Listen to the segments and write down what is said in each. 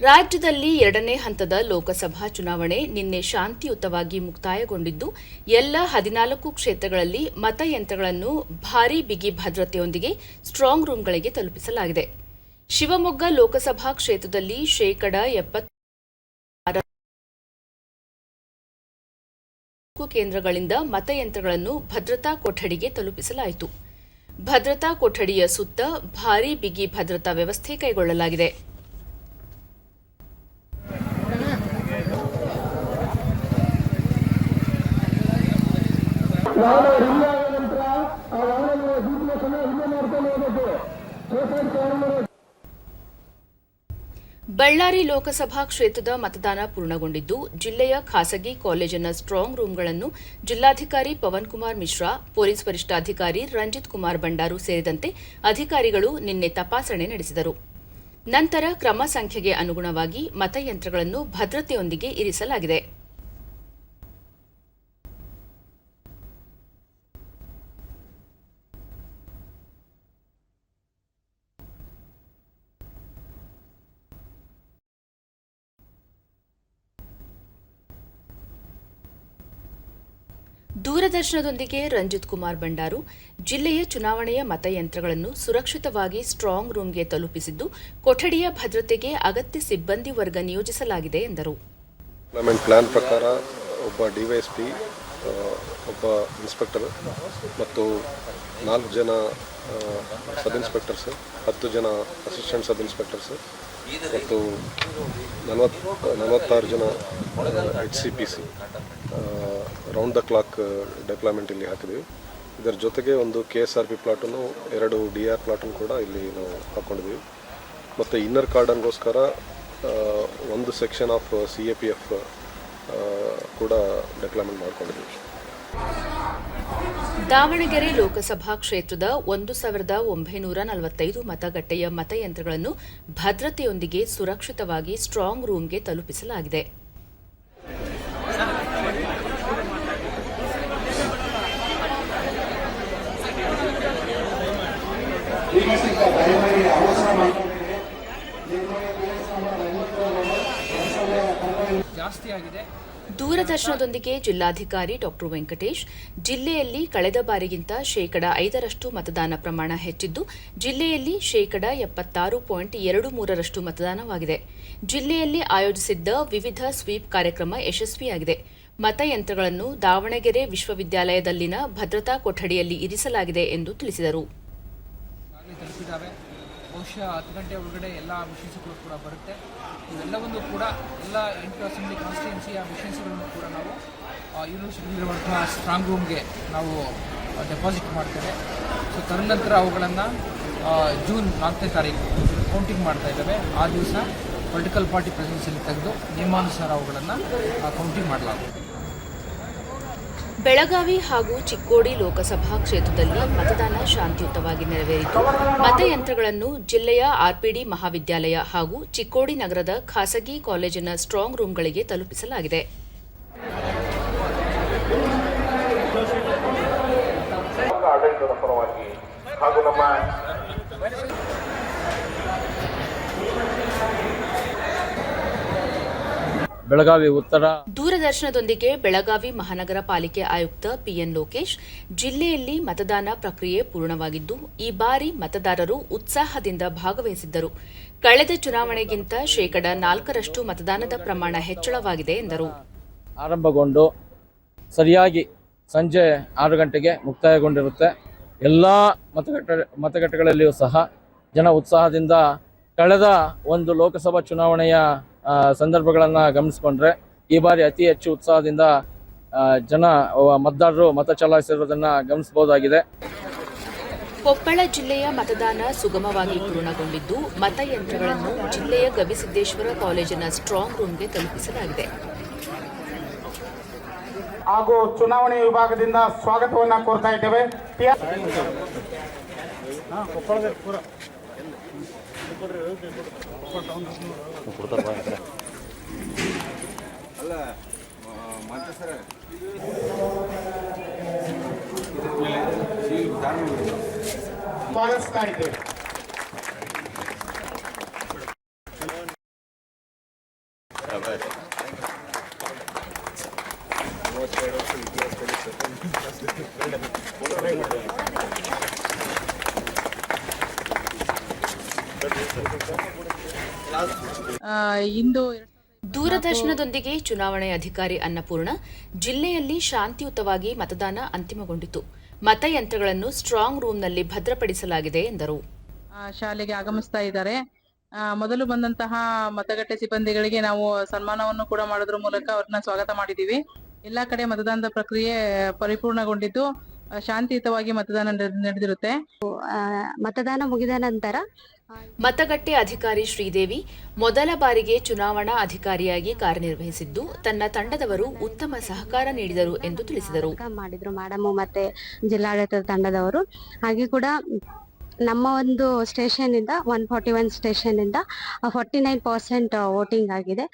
ರಾಜ್ಯದಲ್ಲಿ ಎರಡನೇ ಹಂತದ ಲೋಕಸಭಾ ಚುನಾವಣೆ ನಿನ್ನೆ ಶಾಂತಿಯುತವಾಗಿ ಮುಕ್ತಾಯಗೊಂಡಿದ್ದು, ಎಲ್ಲ ಹದಿನಾಲ್ಕು ಕ್ಷೇತ್ರಗಳಲ್ಲಿ ಮತಯಂತ್ರಗಳನ್ನು ಭಾರೀ ಬಿಗಿ ಭದ್ರತೆಯೊಂದಿಗೆ ಸ್ಟ್ರಾಂಗ್ ರೂಂಗಳಿಗೆ ತಲುಪಿಸಲಾಗಿದೆ. ಶಿವಮೊಗ್ಗ ಲೋಕಸಭಾ ಕ್ಷೇತ್ರದಲ್ಲಿ ಶೇಕಡ ಎಪ್ಪತ್ತು ಕೇಂದ್ರಗಳಿಂದ ಮತಯಂತ್ರಗಳನ್ನು ಭದ್ರತಾ ಕೊಠಡಿಗೆ ತಲುಪಿಸಲಾಯಿತು. ಭದ್ರತಾ ಕೊಠಡಿಯ ಸುತ್ತ ಭಾರೀ ಬಿಗಿ ಭದ್ರತಾ ವ್ಯವಸ್ಥೆ ಕೈಗೊಳ್ಳಲಾಗಿದೆ. ಆ ಜೀವನ ಸಮಯ ಹಿಂದೆ ಬಳ್ಳಾರಿ ಲೋಕಸಭಾ ಕ್ಷೇತ್ರದ ಮತದಾನ ಪೂರ್ಣಗೊಂಡಿದ್ದು, ಜಿಲ್ಲೆಯ ಖಾಸಗಿ ಕಾಲೇಜಿನ ಸ್ಟ್ರಾಂಗ್ ರೂಂಗಳನ್ನು ಜಿಲ್ಲಾಧಿಕಾರಿ ಪವನ್ ಕುಮಾರ್ ಮಿಶ್ರಾ, ಪೊಲೀಸ್ ವರಿಷ್ಠಾಧಿಕಾರಿ ರಂಜಿತ್ ಕುಮಾರ್ ಬಂಡಾರು ಸೇರಿದಂತೆ ಅಧಿಕಾರಿಗಳು ನಿನ್ನೆ ತಪಾಸಣೆ ನಡೆಸಿದರು. ನಂತರ ಕ್ರಮ ಸಂಖ್ಯೆಗೆ ಅನುಗುಣವಾಗಿ ಮತಯಂತ್ರಗಳನ್ನು ಭದ್ರತೆಯೊಂದಿಗೆ ಇರಿಸಲಾಗಿದೆ. ದೂರದರ್ಶನದೊಂದಿಗೆ ರಂಜಿತ್ ಕುಮಾರ್ ಬಂಡಾರು ಜಿಲ್ಲೆಯ ಚುನಾವಣೆಯ ಮತಯಂತ್ರಗಳನ್ನು ಸುರಕ್ಷಿತವಾಗಿ ಸ್ಟ್ರಾಂಗ್ ರೂಂಗೆ ತಲುಪಿಸಿದ್ದು, ಕೊಠಡಿಯ ಭದ್ರತೆಗೆ ಅಗತ್ಯ ಸಿಬ್ಬಂದಿ ವರ್ಗ ನಿಯೋಜಿಸಲಾಗಿದೆ ಎಂದರು. ಪ್ಲಾನ್ ಪ್ರಕಾರ ಒಬ್ಬ ಡಿ ವೈ ಎಸ್ ಪಿ ಒಬ್ಬ ಇನ್ಸ್ಪೆಕ್ಟರ್ ಮತ್ತು ನಾಲ್ಕು ಜನ ಸಬ್ ಇನ್ಸ್ಪೆಕ್ಟರ್ಸ್, ಹತ್ತು ಜನ ಅಸಿಸ್ಟೆಂಟ್ ಸಬ್ ಇನ್ಸ್ಪೆಕ್ಟರ್ಸ್ ಮತ್ತು ನಲವತ್ತು, ನಲವತ್ತಾರು ಜನ H C P C round the clock deployment ಇಲ್ಲಿ ಹಾಕಿದ್ವಿ. ಇದರ ಜೊತೆಗೆ ಒಂದು ಕೆ ಎಸ್ ಆರ್ ಪಿ ಪ್ಲಾಟನ್ನು ಎರಡು ಡಿ ಆರ್ ಪ್ಲಾಟನ್ನು ಕೂಡ ಇಲ್ಲಿ ನಾವು ಹಾಕ್ಕೊಂಡಿದ್ವಿ ಮತ್ತು ಇನ್ನರ್ ಕಾರ್ಡನ್ಗೋಸ್ಕರ ಒಂದು section of C A P F ಕೂಡ ಡೆಪ್ಲಾಯ್ಮೆಂಟ್ ಮಾಡ್ಕೊಂಡಿದ್ವಿ. ದಾವಣಗೆರೆ ಲೋಕಸಭಾ ಕ್ಷೇತ್ರದ ಒಂದು ಸಾವಿರದ ಒಂಬೈನೂರ ನಲವತ್ತೈದು ಮತಗಟ್ಟೆಯ ಮತಯಂತ್ರಗಳನ್ನು ಭದ್ರತೆಯೊಂದಿಗೆ ಸುರಕ್ಷಿತವಾಗಿ ಸ್ಟ್ರಾಂಗ್ ರೂಮ್ಗೆ ತಲುಪಿಸಲಾಗಿದೆ. ದೂರದರ್ಶನದೊಂದಿಗೆ ಜಿಲ್ಲಾಧಿಕಾರಿ ಡಾಕ್ಟರ್ ವೆಂಕಟೇಶ್, ಜಿಲ್ಲೆಯಲ್ಲಿ ಕಳೆದ ಬಾರಿಗಿಂತ ಶೇಕಡ ಐದರಷ್ಟು ಮತದಾನ ಪ್ರಮಾಣ ಹೆಚ್ಚಿದ್ದು, ಜಿಲ್ಲೆಯಲ್ಲಿ ಶೇಕಡ ಎಪ್ಪತ್ತಾರು ಪಾಯಿಂಟ್ ಎರಡು ಮೂರರಷ್ಟು ಮತದಾನವಾಗಿದೆ. ಜಿಲ್ಲೆಯಲ್ಲಿ ಆಯೋಜಿಸಿದ್ದ ವಿವಿಧ ಸ್ವೀಪ್ ಕಾರ್ಯಕ್ರಮ ಯಶಸ್ವಿಯಾಗಿದೆ. ಮತಯಂತ್ರಗಳನ್ನು ದಾವಣಗೆರೆ ವಿಶ್ವವಿದ್ಯಾಲಯದಲ್ಲಿನ ಭದ್ರತಾ ಕೊಠಡಿಯಲ್ಲಿ ಇರಿಸಲಾಗಿದೆ ಎಂದು ತಿಳಿಸಿದರು. ತಲುಪಿದ್ದಾವೆ ಬಹುಶಃ ಹತ್ತು ಗಂಟೆ ಒಳಗಡೆ ಎಲ್ಲ ಮಿಷನ್ಸ್ಗಳು ಕೂಡ ಬರುತ್ತೆ. ಇವೆಲ್ಲವನ್ನು ಕೂಡ ಎಲ್ಲ ಎಂಟು ಅಸೆಂಬ್ಲಿ ಕಾನ್ಸ್ಟಿಟ್ಯೂನ್ಸಿಯ ಮಿಷನ್ಸ್ಗಳನ್ನು ಕೂಡ ನಾವು ಯೂನಿವರ್ಸಿಟಿಯಲ್ಲಿರುವಂತಹ ಸ್ಟ್ರಾಂಗ್ ರೂಮ್ಗೆ ನಾವು ಡೆಪಾಸಿಟ್ ಮಾಡ್ತೇವೆ. ಸೊ ತದನಂತರ ಅವುಗಳನ್ನು ಜೂನ್ ನಾಲ್ಕನೇ ತಾರೀಕು ಕೌಂಟಿಂಗ್ ಮಾಡ್ತಾ ಇದ್ದಾವೆ. ಆ ದಿವಸ ಪೊಲಿಟಿಕಲ್ ಪಾರ್ಟಿ ಪ್ರೆಸೆನ್ಸಲ್ಲಿ ತೆಗೆದು, ನಿಯಮಾನುಸಾರ ಅವುಗಳನ್ನು ಕೌಂಟಿಂಗ್ ಮಾಡಲಾಗುತ್ತೆ ಬೆಳಗಾವಿ ಹಾಗೂ ಚಿಕ್ಕೋಡಿ ಲೋಕಸಭಾ ಕ್ಷೇತ್ರದಲ್ಲಿ ಮತದಾನ ಶಾಂತಿಯುತವಾಗಿ ನೆರವೇರಿತು. ಮತಯಂತ್ರಗಳನ್ನು ಜಿಲ್ಲೆಯ ಆರ್ಪಿಡಿ ಮಹಾವಿದ್ಯಾಲಯ ಹಾಗೂ ಚಿಕ್ಕೋಡಿ ನಗರದ ಖಾಸಗಿ ಕಾಲೇಜಿನ ಸ್ಟ್ರಾಂಗ್ ರೂಂಗಳಿಗೆ ತಲುಪಿಸಲಾಗಿದೆ. ಬೆಳಗಾವಿ ಉತ್ತರ. ದೂರದರ್ಶನದೊಂದಿಗೆ ಬೆಳಗಾವಿ ಮಹಾನಗರ ಪಾಲಿಕೆ ಆಯುಕ್ತ ಪಿಎನ್ ಲೋಕೇಶ್ ಜಿಲ್ಲೆಯಲ್ಲಿ ಮತದಾನ ಪ್ರಕ್ರಿಯೆ ಪೂರ್ಣವಾಗಿದ್ದು ಈ ಬಾರಿ ಮತದಾರರು ಉತ್ಸಾಹದಿಂದ ಭಾಗವಹಿಸಿದ್ದರು. ಕಳೆದ ಚುನಾವಣೆಗಿಂತ ಶೇಕಡ ನಾಲ್ಕರಷ್ಟು ಮತದಾನದ ಪ್ರಮಾಣ ಹೆಚ್ಚಳವಾಗಿದೆ ಎಂದರು. ಆರಂಭಗೊಂಡು ಸರಿಯಾಗಿ ಸಂಜೆ ಆರು ಗಂಟೆಗೆ ಮುಕ್ತಾಯಗೊಂಡಿರುತ್ತೆ. ಎಲ್ಲ ಮತಗಟ್ಟೆ ಮತಗಟ್ಟೆಗಳಲ್ಲಿಯೂ ಸಹ ಜನ ಉತ್ಸಾಹದಿಂದ ಕಳೆದ ಒಂದು ಲೋಕಸಭಾ ಚುನಾವಣೆಯ ಸಂದರ್ಭಗಳನ್ನು ಗಮನಿಸಿಕೊಂಡ್ರೆ ಈ ಬಾರಿ ಅತಿ ಹೆಚ್ಚು ಉತ್ಸಾಹದಿಂದ ಜನ ಮತದಾರರು ಮತ ಚಲಾಯಿಸಿರುವುದನ್ನು ಗಮನಿಸಬಹುದಾಗಿದೆ. ಕೊಪ್ಪಳ ಜಿಲ್ಲೆಯ ಮತದಾನ ಸುಗಮವಾಗಿ ಪೂರ್ಣಗೊಂಡಿದ್ದು ಮತಯಂತ್ರಗಳನ್ನು ಜಿಲ್ಲೆಯ ಗವಿಸಿದ್ದೇಶ್ವರ ಕಾಲೇಜಿನ ಸ್ಟ್ರಾಂಗ್ ರೂಮ್ಗೆ ತಲುಪಿಸಲಾಗಿದೆ. ಹಾಗೂ ಚುನಾವಣೆ ವಿಭಾಗದಿಂದ ಸ್ವಾಗತವನ್ನ ಕೋರ್ತಾ ಇದ್ದೇವೆ. ಟಿ- ಸ್ವಾಗತಿಸ್ತಾ ಇದ್ದೇವೆ ಆ, ಇಂದು ದೂರದರ್ಶನದೊಂದಿಗೆ ಚುನಾವಣೆ ಅಧಿಕಾರಿ ಅನ್ನಪೂರ್ಣ ಜಿಲ್ಲೆಯಲ್ಲಿ ಶಾಂತಿಯುತವಾಗಿ ಮತದಾನ ಅಂತಿಮಗೊಂಡಿತು. ಮತಯಂತ್ರಗಳನ್ನು ಸ್ಟ್ರಾಂಗ್ ರೂಂನಲ್ಲಿ ಭದ್ರಪಡಿಸಲಾಗಿದೆ ಎಂದರು. ಶಾಲೆಗೆ ಆಗಮಿಸ್ತಾ ಇದ್ದಾರೆ. ಮೊದಲು ಬಂದಂತಹ ಮತಗಟ್ಟೆ ಸಿಬ್ಬಂದಿಗಳಿಗೆ ನಾವು ಸನ್ಮಾನವನ್ನು ಕೂಡ ಮಾಡೋದ್ರ ಮೂಲಕ ಅವ್ರನ್ನ ಸ್ವಾಗತ ಮಾಡಿದೀವಿ ಎಲ್ಲಾ ಕಡೆ ಮತದಾನದ ಪ್ರಕ್ರಿಯೆ ಪರಿಪೂರ್ಣಗೊಂಡಿದ್ದು. ಶಾಂತಿಯುತವಾಗಿ ಮತದಾನ ನಡೆ- ನಡೆದಿರುತ್ತೆ. ಆ, ಮತದಾನ ಮುಗಿದ ನಂತರ ಮತಗಟ್ಟೆ ಅಧಿಕಾರಿ ಶ್ರೀದೇವಿ ಮೊದಲ ಬಾರಿಗೆ ಚುನಾವಣಾ ಅಧಿಕಾರಿಯಾಗಿ ಕಾರ್ಯನಿರ್ವಹಿಸಿದ್ದು ತನ್ನ ತಂಡದವರು ಉತ್ತಮ ಸಹಕಾರ ನೀಡಿದರು ಎಂದು ತಿಳಿಸಿದರು. ಮಾಡಿದ್ರು. ಮೇಡಮ್ ಮತ್ತೆ ಜಿಲ್ಲಾಡಳಿತದ ತಂಡದವರು. ಹಾಗೆ ಕೂಡ ನಮ್ಮ ಒಂದು ಸ್ಟೇಷನ್ ಇಂದ ಒನ್ ಫಾರ್ಟಿ ಒನ್ ಸ್ಟೇಷನ್ ಇಂದ ಫಾರ್ಟಿ ನೈನ್ ಪರ್ಸೆಂಟ್ ವೋಟಿಂಗ್ ಆಗಿದೆ.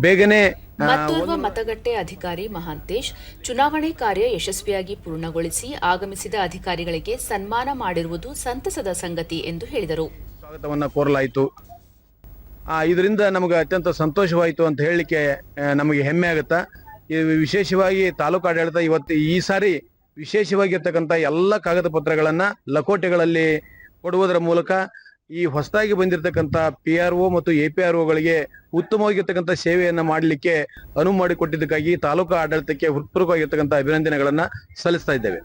ಬೇಗನೆ ಮತ್ತೋರ್ವ ಮತಗಟ್ಟೆ ಅಧಿಕಾರಿ ಮಹಾಂತೇಶ್ ಚುನಾವಣೆ ಕಾರ್ಯ ಯಶಸ್ವಿಯಾಗಿ ಪೂರ್ಣಗೊಳಿಸಿ ಆಗಮಿಸಿದ ಅಧಿಕಾರಿಗಳಿಗೆ ಸನ್ಮಾನ ಮಾಡಿರುವುದು ಸಂತಸದ ಸಂಗತಿ ಎಂದು ಹೇಳಿದರು. ಸ್ವಾಗತವನ್ನ ಕೋರಲಾಯಿತು. ಆ, ಇದರಿಂದ ನಮಗೆ ಅತ್ಯಂತ ಸಂತೋಷವಾಯಿತು ಅಂತ ಹೇಳಲಿಕ್ಕೆ ನಮಗೆ ಹೆಮ್ಮೆ ಆಗುತ್ತಾ ವಿಶೇಷವಾಗಿ ತಾಲೂಕು ಆಡಳಿತ ಇವತ್ತು ಈ ಸಾರಿ ವಿಶೇಷವಾಗಿರ್ತಕ್ಕಂಥ ಎಲ್ಲ ಕಾಗದ ಪತ್ರಗಳನ್ನ ಲಕೋಟೆಗಳಲ್ಲಿ ಕೊಡುವುದರ ಮೂಲಕ ಈ ಹೊಸದಾಗಿ ಬಂದಿರತಕ್ಕಂಥ ಪಿ ಆರ್ ಒ ಮತ್ತು ಎ ಪಿ ಆರ್ ಒಗಳಿಗೆ ಉತ್ತಮವಾಗಿರ್ತಕ್ಕಂಥ ಸೇವೆಯನ್ನು ಮಾಡಲಿಕ್ಕೆ ಅನುವು ಮಾಡಿಕೊಟ್ಟಿದ್ದಕ್ಕಾಗಿ ತಾಲೂಕು ಆಡಳಿತಕ್ಕೆ ಹೃತ್ಪೂರ್ವಕವಾಗಿರ್ತಕ್ಕಂಥ ಅಭಿನಂದನೆಗಳನ್ನು ಸಲ್ಲಿಸ್ತಾ ಇದ್ದೇವೆ.